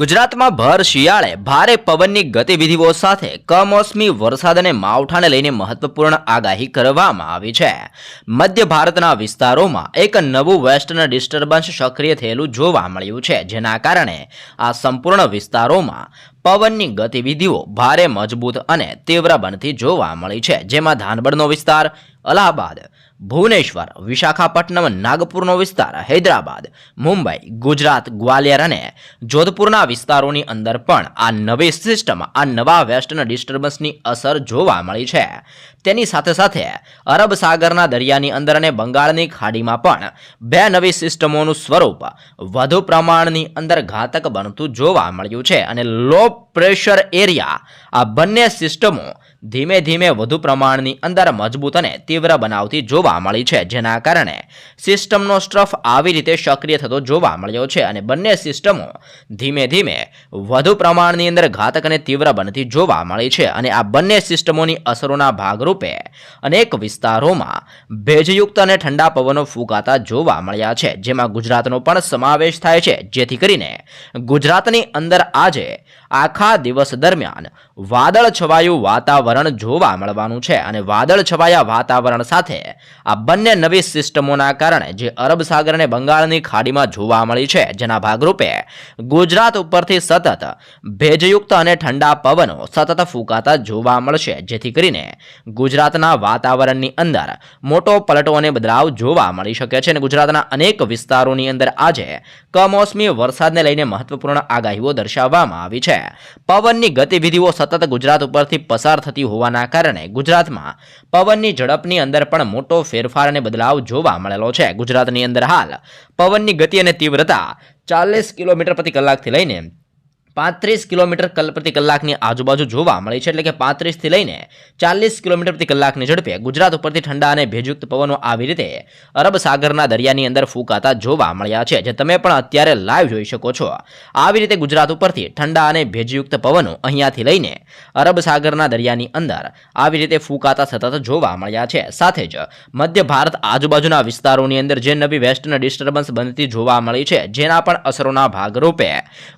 ગુજરાતમાં ભર શિયાળે ભારે પવનની ગતિવિધિઓ સાથે કમોસમી વરસાદ અને માવઠાને લઈને મહત્વપૂર્ણ આગાહી કરવામાં આવી છે. મધ્ય ભારતના વિસ્તારોમાં એક નવું વેસ્ટર્ન ડિસ્ટર્બન્સ સક્રિય થયેલું જોવા મળ્યું છે, જેના કારણે આ સંપૂર્ણ વિસ્તારોમાં પવનની ગતિવિધિઓ ભારે મજબૂત અને તીવ્ર બનતી જોવા મળી છે, જેમાં ધાનબડનો વિસ્તાર અલ્હાબાદ, ભુવનેશ્વર, વિશાખાપટ્ટનમ, નાગપુરનો વિસ્તાર, હૈદરાબાદ, મુંબઈ, ગુજરાત, ગ્વાલિયર અને જોધપુરના વિસ્તારોની અંદર પણ આ નવી સિસ્ટમ, આ નવા વેસ્ટર્ન ડિસ્ટર્બન્સની અસર જોવા મળી છે. તેની સાથે સાથે અરબ સાગરના દરિયાની અંદર અને બંગાળની ખાડીમાં પણ બે નવી સિસ્ટમોનું સ્વરૂપ વધુ પ્રમાણની અંદર ઘાતક બનતું જોવા મળ્યું છે અને લો પ્રેશર એરિયા આ બંને સિસ્ટમો ધીમે ધીમે વધુ પ્રમાણની અંદર મજબૂત અને તીવ્ર બનાવતી જોવા મળી છે, જેના કારણે સિસ્ટમનો સ્ટ્રફ આવી રીતે સક્રિય થતો જોવા મળ્યો છે અને બંને સિસ્ટમો ધીમે ધીમે વધુ પ્રમાણની અંદર ઘાતક અને તીવ્ર બનતી જોવા મળી છે અને આ બંને સિસ્ટમોની અસરોના ભાગરૂપે અનેક વિસ્તારોમાં ભેજયુક્ત અને ઠંડા પવનો ફૂંકાતા જોવા મળ્યા છે, જેમાં ગુજરાતનો પણ સમાવેશ થાય છે. જેથી કરીને ગુજરાતની અંદર આજે આખા દિવસ દરમિયાન વાદળ છવાયું વાતાવરણ જોવા મળવાનું છે અને વાદળ છવાયા વાતાવરણ સાથે આ બંને નવી સિસ્ટમોના કારણે જે અરબ સાગર અને બંગાળની ખાડીમાં જોવા મળી છે, જેના ભાગરૂપે ગુજરાત ઉપરથી સતત ભેજયુક્ત અને ઠંડા પવનો સતત ફૂંકાતા જોવા મળશે, જેથી કરીને ગુજરાતના વાતાવરણની અંદર મોટો પલટો અને બદલાવ જોવા મળી શકે છે. અને ગુજરાતના અનેક વિસ્તારોની અંદર આજે કમોસમી વરસાદને લઈને મહત્વપૂર્ણ આગાહીઓ દર્શાવવામાં આવી છે. પવનની ગતિવિધિઓ સતત ગુજરાત ઉપરથી પસાર થતી હોવાના કારણે ગુજરાતમાં પવનની ઝડપની અંદર પણ મોટો ફેરફાર અને બદલાવ જોવા મળેલો છે. ગુજરાતની અંદર હાલ પવનની ગતિ અને તીવ્રતા ચાલીસ કિલોમીટર પ્રતિ કલાકથી લઈને પાંત્રીસ કિલોમીટર કલ, પ્રતિ કલાકની આજુબાજુ જોવા મળી છે. એટલે કે પાંત્રીસથી લઈને ચાલીસ કિલોમીટર પ્રતિ કલાકની ઝડપે ગુજરાત ઉપરથી ઠંડા અને ભેજયુક્ત પવનો આવી રીતે અરબ સાગરના દરિયાની અંદર ફૂંકાતા જોવા મળ્યા છે, જે તમે પણ અત્યારે લાઈવ જોઈ શકો છો. આવી રીતે ગુજરાત ઉપરથી ઠંડા અને ભેજયુક્ત પવનો અહીંયાથી લઈને અરબ સાગરના દરિયાની અંદર આવી રીતે ફૂંકાતા સતત જોવા મળ્યા છે. સાથે જ મધ્ય ભારત આજુબાજુના વિસ્તારોની અંદર જે નવી વેસ્ટર્ન ડિસ્ટર્બન્સ બનતી જોવા મળી છે, જેના પણ અસરોના ભાગરૂપે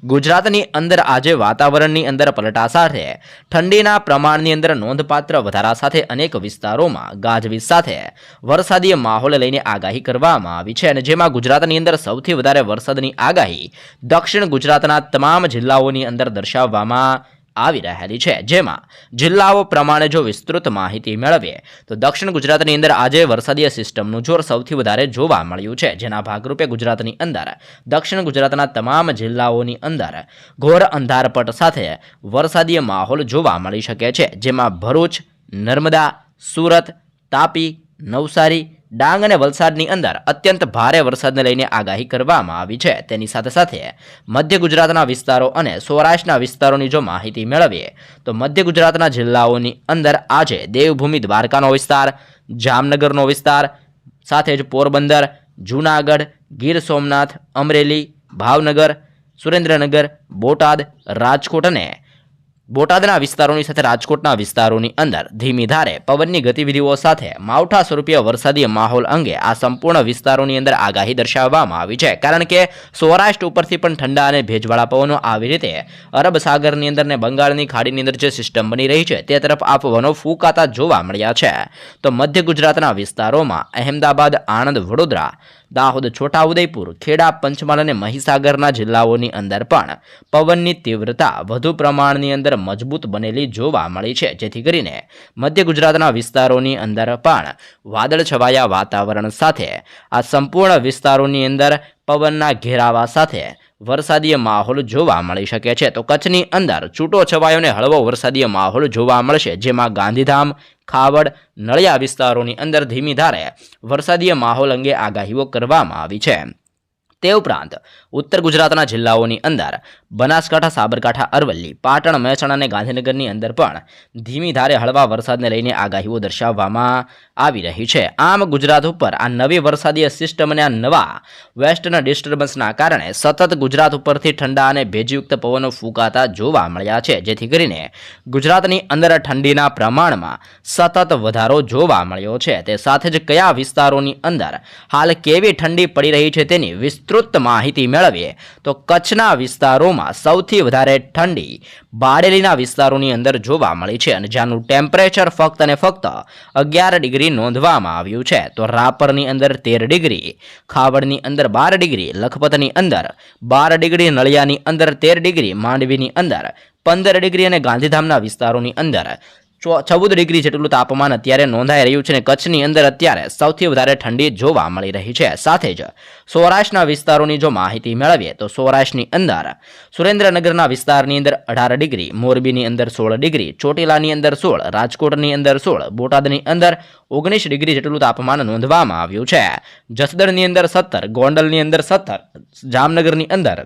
ગુજરાતની અંદર આજે વાતાવરણની અંદર પલટા સાથે, ઠંડીના પ્રમાણની અંદર નોંધપાત્ર વધારા સાથે અનેક વિસ્તારોમાં ગાજવીજ સાથે વરસાદી માહોલ લઈને આગાહી કરવામાં આવી છે અને જેમાં ગુજરાતની અંદર સૌથી વધારે વરસાદની આગાહી દક્ષિણ ગુજરાતના તમામ જિલ્લાઓની અંદર દર્શાવવામાં આવી રહેલી છે. જેમાં જિલ્લાઓ પ્રમાણે જો વિસ્તૃત માહિતી મેળવીએ, તો દક્ષિણ ગુજરાતની અંદર આજે વરસાદીય સિસ્ટમનું જોર સૌથી વધારે જોવા મળ્યું છે. જેના ભાગરૂપે ગુજરાતની અંદર, દક્ષિણ ગુજરાતના તમામ જિલ્લાઓની અંદર ઘોર અંધારપટ સાથે વરસાદીય માહોલ જોવા મળી શકે છે. જેમાં ભરૂચ, નર્મદા, સુરત, તાપી, નવસારી ડાંગ અને વલસાડની અંદર અત્યંત ભારે વરસાદને લઈને આગાહી કરવામાં આવી છે. તેની સાથે સાથે મધ્ય ગુજરાતના વિસ્તારો અને સૌરાષ્ટ્રના વિસ્તારોની જો માહિતી મેળવીએ, તો મધ્ય ગુજરાતના જિલ્લાઓની અંદર આજે દેવભૂમિ દ્વારકાનો વિસ્તાર, જામનગરનો વિસ્તાર, સાથે જ પોરબંદર, જૂનાગઢ, ગીર સોમનાથ, અમરેલી, ભાવનગર, સુરેન્દ્રનગર, બોટાદ, રાજકોટ અને બોટાદના વિસ્તારોની સાથે રાજકોટના વિસ્તારોની અંદર ધીમી ધારે પવનની ગતિવિધિઓ સાથે માવઠા સ્વરૂપીય વરસાદી માહોલ અંગે આ સંપૂર્ણ વિસ્તારોની અંદર આગાહી દર્શાવવામાં આવી છે. કારણ કે સૌરાષ્ટ્ર ઉપરથી પણ ઠંડા અને ભેજવાળા પવનો આવી રીતે અરબ સાગરની અંદર ને બંગાળની ખાડીની અંદર જે સિસ્ટમ બની રહી છે તે તરફ આ પવનો ફૂંકાતા જોવા મળ્યા છે. તો મધ્ય ગુજરાતના વિસ્તારોમાં અહેમદાબાદ, આણંદ, વડોદરા, દાહોદ, છોટાઉદેપુર, ખેડા, પંચમહાલ અને મહીસાગરના જિલ્લાઓની અંદર પણ પવનની તીવ્રતા વધુ પ્રમાણની અંદર મજબૂત બનેલી જોવા મળી છે. જેથી કરીને મધ્ય ગુજરાતના વિસ્તારોની અંદર પણ વાદળ છવાયા વાતાવરણ સાથે, આ સંપૂર્ણ વિસ્તારોની અંદર પવનના ઘેરાવા સાથે વરસાદીય માહોલ જોવા મળી શકે છે. તો કચ્છની અંદર છૂટો છવાયો અને હળવો વરસાદીય માહોલ જોવા મળશે. જેમાં ગાંધીધામ, ખાવડ, નળિયા વિસ્તારોની અંદર ધીમી ધારે વરસાદીય માહોલ અંગે આગાહીઓ કરવામાં આવી છે. તે ઉપરાંત ઉત્તર ગુજરાતના જિલ્લાઓની અંદર બનાસકાંઠા, સાબરકાંઠા, અરવલ્લી, પાટણ, મહેસાણા અને ગાંધીનગરની અંદર પણ ધીમી ધારે હળવા વરસાદને લઈને આગાહીઓ દર્શાવવામાં આવી રહી છે. આમ ગુજરાત ઉપર આ નવી વરસાદીય સિસ્ટમ અને આ નવા વેસ્ટર્ન ડિસ્ટર્બન્સના કારણે સતત ગુજરાત ઉપરથી ઠંડા અને ભેજયુક્ત પવનો ફૂંકાતા જોવા મળ્યા છે. જેથી કરીને ગુજરાતની અંદર ઠંડીના પ્રમાણમાં સતત વધારો જોવા મળ્યો છે. તે સાથે જ કયા વિસ્તારોની અંદર હાલ કેવી ઠંડી પડી રહી છે તેની વિસ્તૃત વિસ્તૃત માહિતી મેળવીએ, તો કચ્છના વિસ્તારોમાં સૌથી વધારે ઠંડી બારેલીના વિસ્તારોની અંદર જોવા મળી છે અને જ્યાંનું ટેમ્પરેચર ફક્ત અને ફક્ત અગિયાર ડિગ્રી નોંધવામાં આવ્યું છે, તો રાપરની અંદર તેર ડિગ્રી, ખાવડની અંદર બાર ડિગ્રી, લખપતની અંદર બાર ડિગ્રી, નળિયાની અંદર તેર ડિગ્રી, માંડવીની અંદર પંદર ડિગ્રી અને ગાંધીધામના વિસ્તારોની અંદર ચૌદ ડિગ્રી જેટલું તાપમાન અત્યારે નોંધાઈ રહ્યું છે અને કચ્છની અંદર અત્યારે સૌથી વધારે ઠંડી જોવા મળી રહી છે. સાથે જ સૌરાષ્ટ્રના વિસ્તારોની જો માહિતી મેળવીએ તો સૌરાષ્ટ્રની અંદર સુરેન્દ્રનગરના વિસ્તારની અંદર અઢાર ડિગ્રી, મોરબીની અંદર સોળ ડિગ્રી, ચોટીલાની અંદર સોળ, રાજકોટની અંદર સોળ, બોટાદની અંદર ઓગણીસ ડિગ્રી જેટલું તાપમાન નોંધવામાં આવ્યું છે. જસદણની અંદર સત્તર, ગોંડલની અંદર સત્તર, જામનગરની અંદર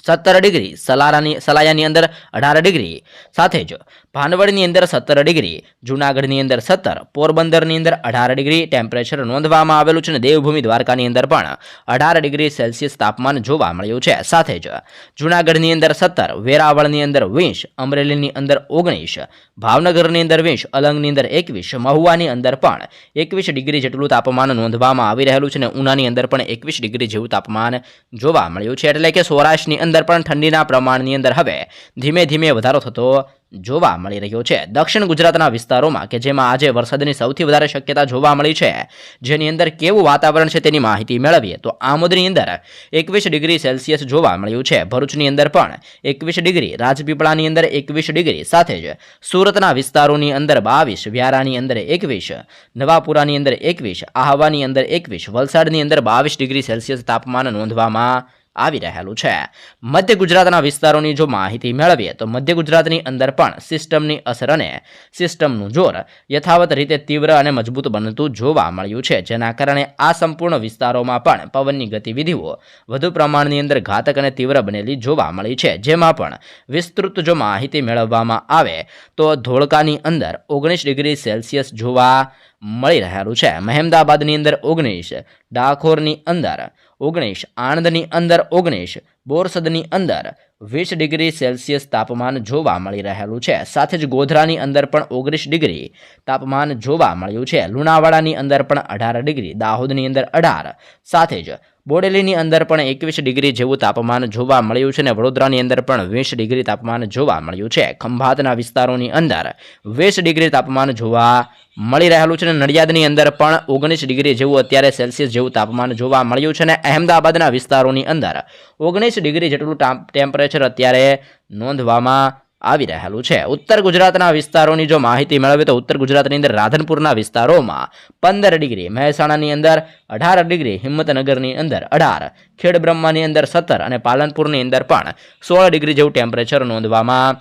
સત્તર ડિગ્રી, સલારાની, સલાયાની અંદર અઢાર ડિગ્રી. સાથે જ ભાનવડની અંદર સત્તર ડિગ્રી, જૂનાગઢની અંદર સત્તર, પોરબંદરની અંદર અઢાર ડિગ્રી ટેમ્પરેચર નોંધવામાં આવેલું છે અને દેવભૂમિ દ્વારકાની અંદર પણ અઢાર ડિગ્રી સેલ્સિયસ તાપમાન જોવા મળ્યું છે. સાથે જ જૂનાગઢની અંદર સત્તર, વેરાવળની અંદર વીસ, અમરેલીની અંદર ઓગણીસ, ભાવનગરની અંદર વીસ, અલંગની અંદર એકવીસ, મહુવાની અંદર પણ એકવીસ ડિગ્રી જેટલું તાપમાન નોંધવામાં આવી રહેલું છે અને ઉનાની અંદર પણ એકવીસ ડિગ્રી જેવું તાપમાન જોવા મળ્યું છે. એટલે કે સૌરાષ્ટ્રની અંદર પણ ઠંડીના પ્રમાણની અંદર હવે ધીમે ધીમે વધારો થતો જોવા મળી રહ્યો છે. દક્ષિણ ગુજરાતના વિસ્તારોમાં કે જેમાં આજે વરસાદની સૌથી વધારે શક્યતા જોવા મળી છે, જેની અંદર કેવું વાતાવરણ છે તેની માહિતી મેળવીએ તો આમોદની અંદર એકવીસ ડિગ્રી સેલ્સિયસ જોવા મળ્યું છે. ભરૂચની અંદર પણ એકવીસ ડિગ્રી, રાજપીપળાની અંદર એકવીસ ડિગ્રી, સાથે જ સુરતના વિસ્તારોની અંદર બાવીસ, વ્યારાની અંદર એકવીસ, નવાપુરાની અંદર એકવીસ, આહવાની અંદર એકવીસ, વલસાડની અંદર બાવીસ ડિગ્રી સેલ્સિયસ તાપમાન નોંધવામાં આવી રહેલું છે. મધ્ય ગુજરાતના વિસ્તારોની જો માહિતી મેળવીએ તો મધ્ય ગુજરાતની અંદર પણ સિસ્ટમની અસર અને સિસ્ટમનું જોર યથાવત રીતે તીવ્ર અને મજબૂત બનતું જોવા મળ્યું છે. જેના કારણે આ સંપૂર્ણ વિસ્તારોમાં પણ પવનની ગતિવિધિઓ વધુ પ્રમાણની અંદર ઘાતક અને તીવ્ર બનેલી જોવા મળી છે. જેમાં પણ વિસ્તૃત જો માહિતી મેળવવામાં આવે તો ધોળકાની અંદર ઓગણીસ ડિગ્રી સેલ્સિયસ જોવા મળી રહેલું છે. મહેમદાબાદની અંદર ઓગણીસ, ડાકોરની અંદર ઓગણીસ, આણંદની અંદર ઓગણીસ, બોરસદની અંદર વીસ ડિગ્રી સેલ્સિયસ તાપમાન જોવા મળી રહેલું છે. સાથે જ ગોધરાની અંદર પણ ઓગણીસ ડિગ્રી તાપમાન જોવા મળ્યું છે. લુણાવાડાની અંદર પણ અઢાર ડિગ્રી, દાહોદની અંદર અઢાર, સાથે જ બોડેલીની અંદર પણ એકવીસ ડિગ્રી જેવું તાપમાન જોવા મળ્યું છે અને વડોદરાની અંદર પણ વીસ ડિગ્રી તાપમાન જોવા મળ્યું છે. ખંભાતના વિસ્તારોની અંદર વીસ ડિગ્રી તાપમાન જોવા મળી રહેલું છે અને નડિયાદની અંદર પણ ઓગણીસ ડિગ્રી જેવું અત્યારે સેલ્સિયસ જેવું તાપમાન જોવા મળ્યું છે અને અહેમદાબાદના વિસ્તારોની અંદર ઓગણીસ ડિગ્રી જેટલું ટેમ્પરેચર અત્યારે નોંધવામાં આવી રહેલું છે. ઉત્તર ગુજરાતના વિસ્તારોની જો માહિતી મેળવીએ તો ઉત્તર ગુજરાતની અંદર રાધનપુરના વિસ્તારોમાં પંદર ડિગ્રી, મહેસાણાની અંદર અઢાર ડિગ્રી, હિંમતનગરની અંદર અઢાર, ખેડબ્રહ્માની અંદર સત્તર અને પાલનપુરની અંદર પણ સોળ ડિગ્રી જેવું ટેમ્પરેચર નોંધવામાં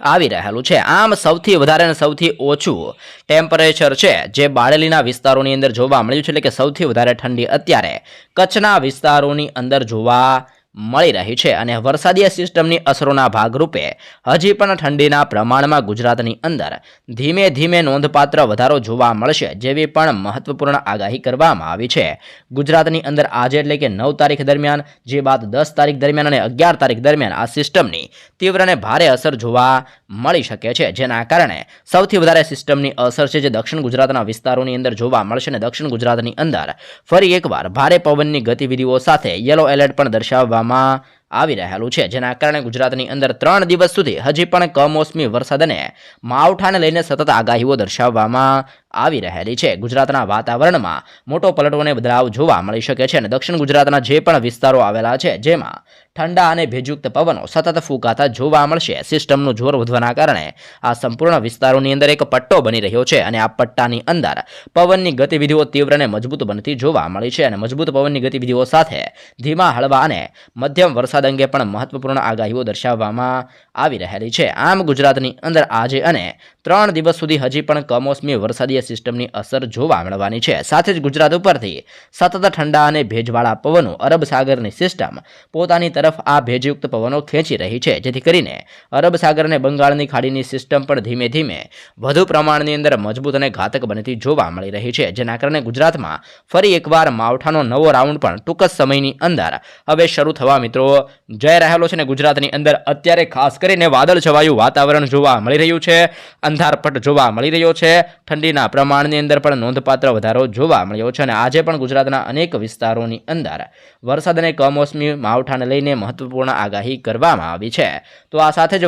આવી રહેલું છે. આમ સૌથી વધારે અને સૌથી ઓછું ટેમ્પરેચર છે જે બાળેલીના વિસ્તારોની અંદર જોવા મળ્યું છે. એટલે કે સૌથી વધારે ઠંડી અત્યારે કચ્છના વિસ્તારોની અંદર જોવા મળી રહી છે અને વરસાદીય સિસ્ટમની અસરોના ભાગરૂપે હજી પણ ઠંડીના પ્રમાણમાં ગુજરાતની અંદર ધીમે ધીમે નોંધપાત્ર વધારો જોવા મળશે જેવી પણ મહત્વપૂર્ણ આગાહી કરવામાં આવી છે. ગુજરાતની અંદર આજે એટલે કે નવ તારીખ દરમિયાન, જે બાદ દસ તારીખ દરમિયાન અને અગિયાર તારીખ દરમિયાન આ સિસ્ટમની તીવ્ર અને ભારે અસર જોવા મળી શકે છે. જેના કારણે સૌથી વધારે સિસ્ટમની અસર છે જે દક્ષિણ ગુજરાતના વિસ્તારોની અંદર જોવા મળશે અને દક્ષિણ ગુજરાતની અંદર ફરી એકવાર ભારે પવનની ગતિવિધિઓ સાથે યલો એલર્ટ પણ દર્શાવવામાં 吗？આવી રહેલું છે. જેના કારણે ગુજરાતની અંદર ત્રણ દિવસ સુધી હજી પણ કમોસમી વરસાદ અને માવઠાને લઈને સતત આગાહીઓ દર્શાવવામાં આવી રહેલી છે. ગુજરાતના વાતાવરણમાં મોટો પલટો બદલાવ જોવા મળી શકે છે અને દક્ષિણ ગુજરાતના જે પણ વિસ્તારો આવેલા છે, જેમાં ઠંડા અને ભેજયુક્ત પવનો સતત ફૂંકાતા જોવા મળશે. સિસ્ટમનું જોર વધવાના કારણે આ સંપૂર્ણ વિસ્તારોની અંદર એક પટ્ટો બની રહ્યો છે અને આ પટ્ટાની અંદર પવનની ગતિવિધિઓ તીવ્ર અને મજબૂત બનતી જોવા મળી છે અને મજબૂત પવનની ગતિવિધિઓ સાથે ધીમા હળવા અને મધ્યમ વરસાદ અંગે પણ મહત્વપૂર્ણ આગાહીઓ દર્શાવવામાં આવી રહેલી છે. આમ ગુજરાતની અંદર આજે અને ત્રણ દિવસ સુધી હજી પણ કમોસમી વરસાદીય સિસ્ટમની અસર જોવા મળવાની છે. સાથે જ ગુજરાત ઉપરથી સતત ઠંડા અને ભેજવાળા પવનો અરબ સાગરની સિસ્ટમ પોતાની તરફ આ ભેજયુક્ત પવનો ખેંચી રહી છે. જેથી કરીને અરબ સાગર અને બંગાળની ખાડીની સિસ્ટમ પણ ધીમે ધીમે વધુ પ્રમાણની અંદર મજબૂત અને ઘાતક બનતી જોવા મળી રહી છે. જેના કારણે ગુજરાતમાં ફરી એકવાર માવઠાનો નવો રાઉન્ડ પણ ટૂંક જ સમયની અંદર હવે શરૂ થવા મિત્રો જઈ રહેલો છે ને ગુજરાતની અંદર. અત્યારે ખાસ કરીને વાદળ છવાયું વાતાવરણ જોવા મળી રહ્યું છે. અંધારપટ જોવા મળી રહ્યો છે. ઠંડીના પ્રમાણની અંદર પણ નોંધપાત્ર વધારો જોવા મળ્યો છે અને આજે પણ ગુજરાતના અનેક વિસ્તારોની અંદર વરસાદ અને કમોસમી માવઠાને લઈને મહત્વપૂર્ણ આગાહી કરવામાં આવી છે. તો આ સાથે જ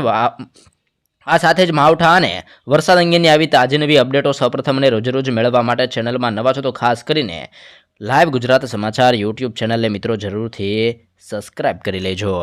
આ સાથે જ માવઠા અને વરસાદ અંગેની આવી તાજી નવી અપડેટો સૌપ્રથમ અને રોજ રોજ મેળવવા માટે ચેનલમાં નવા છો તો ખાસ કરીને લાઈવ ગુજરાત સમાચાર યુટ્યુબ ચેનલને મિત્રો જરૂરથી સબસ્ક્રાઇબ કરી લેજો.